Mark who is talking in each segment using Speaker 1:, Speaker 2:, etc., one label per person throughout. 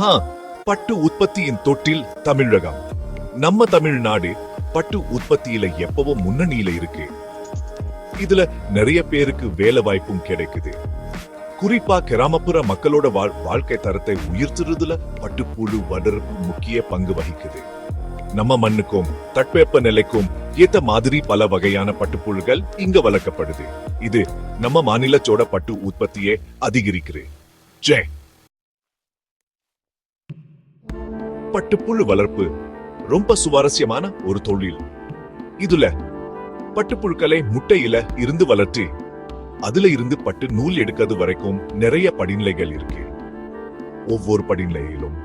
Speaker 1: ஹா பட்டு உற்பத்தியின் தொட்டில் தமிழகம். நம்ம தமிழ்நாடு பட்டு உற்பத்தியில எப்பவும் முன்னணியில இருக்கு. இதுல நிறைய பேருக்கு வேலை வாய்ப்பும் கிடைக்குது. குறிப்பா கிராமப்புற மக்களோட வாழ்- வாழ்க்கை தரத்தை உயர்த்துறதுல பட்டுப்புழு வளர்ப்பு முக்கிய பங்கு வகிக்குது. நம்ம மண்ணுக்கும் தட்பவெப்ப நிலைக்கும் ஏத்த மாதிரி பல வகையான பட்டுப்புழுகள் இங்க வளர்க்கப்படுது. இது நம்ம மாநிலத்தோட பட்டு உற்பத்தியை அதிகரிக்குது. ஜெய்! பட்டுப்புழு வளர்ப்பு ரொம்ப சுவாரஸ்யமான ஒரு தொழில். இதுல பட்டுப்புழுக்களை முட்டையில இருந்து வளர்த்து அதுல இருந்து பட்டு நூல் எடுக்கிறது வரைக்கும் நிறைய படிநிலைகள் இருக்கு. ஒவ்வொரு படிநிலையிலும்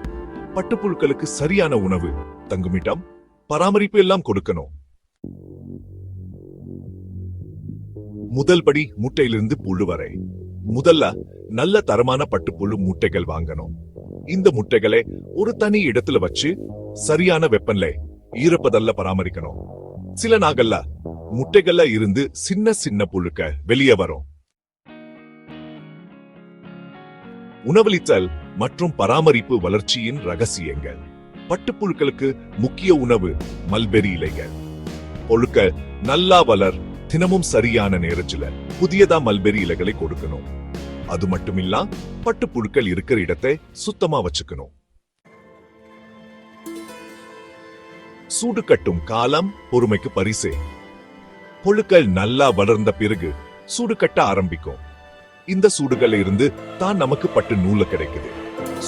Speaker 1: பட்டுப்புழுக்களுக்கு சரியான உணவு தங்குமிடம் பராமரிப்பு எல்லாம் கொடுக்கணும். முதல் படி முட்டையிலிருந்து புழு வரை. முதல்ல நல்ல தரமான பட்டுப்புழு முட்டைகள் வாங்கணும். இந்த முட்டைகளை ஒரு தனி இடத்துல வச்சு சரியான வெப்பநிலை ஈரப்பதல்ல பராமரிக்கணும். சில நாகல்ல முட்டைகள்ல இருந்து சின்ன சின்ன புழுக்க வெளியே வரும். உணவளித்தல் மற்றும் பராமரிப்பு வளர்ச்சியின் ரகசியங்கள். பட்டுப்புழுக்களுக்கு முக்கிய உணவு மல்பெரி இலைகள். பொழுக்க நல்லா வளர் தினமும் சரியான நேரத்துல புதியதா மல்பெரி இலைகளை கொடுக்கணும். அது பட்டு பட்டுப்புழுக்கள் இருக்கிற இடத்தை சுத்தமா வச்சுக்கணும். சூடு கட்டும் காலம் பொறுமைக்கு பரிசு. புழுக்கள் நல்லா வளர்ந்த பிறகு சூடு கட்ட ஆரம்பிக்கும். இந்த சூடுகள்ல இருந்து தான் நமக்கு பட்டு நூல கிடைக்குது.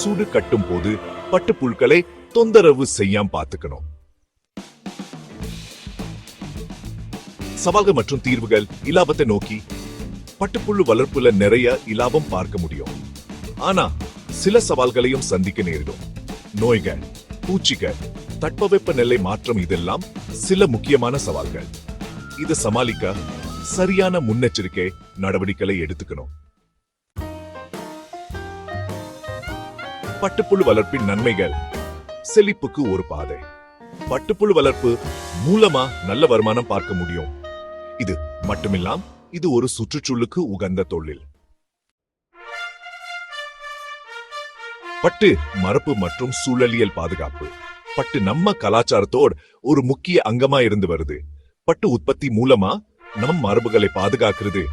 Speaker 1: சூடு கட்டும் போது பட்டு புழுக்களை தொந்தரவு செய்யாம பாத்துக்கணும். சவால்கள் மற்றும் தீர்வுகள் இலாபத்தை நோக்கி பட்டுப்புழு வளர்ப்புல நிறைய இலாபம் பார்க்க முடியும். ஆனா சில சவால்களையும் சந்திக்க நேரிடும். நோய்கள் பூச்சிகள் தட்பவெப்ப நிலை மாற்றம் இதெல்லாம் சில முக்கியமான சவால்கள். இதை சமாளிக்க சரியான முன்னெச்சரிக்கை நடவடிக்கைகளை எடுத்துக்கணும். பட்டுப்புழு வளர்ப்பின் நன்மைகள் செழிப்புக்கு ஒரு பாதை. பட்டுப்புழு வளர்ப்பு மூலமா நல்ல வருமானம் பார்க்க முடியும். இது மட்டுமில்லாம் இது ஒரு சுற்றுச்சூழலுக்கு உகந்த தொழில். பட்டு மரபு மற்றும் சூழலியல் பாதுகாப்பு. பட்டு நம்ம கலாச்சாரத்தோட ஒரு முக்கிய அங்கமா இருந்து வருது. பட்டு உற்பத்தி மூலமா நம் மரபுகளை பாதுகாக்கிறது.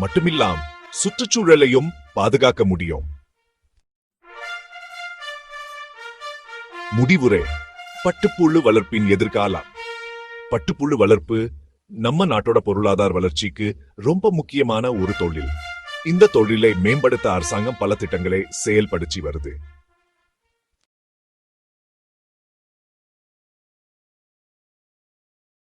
Speaker 1: மட்டுமில்லாம் சுற்றுச்சூழலையும் பாதுகாக்க முடியும். முடிவுரை. பட்டுப்புழு வளர்ப்பின் எதிர்காலம். பட்டுப்புழு வளர்ப்பு நம்ம நாட்டோட பொருளாதார வளர்ச்சிக்கு ரொம்ப முக்கியமான ஒரு தொழில். இந்த தொழிலை மேம்படுத்த அரசாங்கம் பல திட்டங்களை செயல்படுத்தி வருது.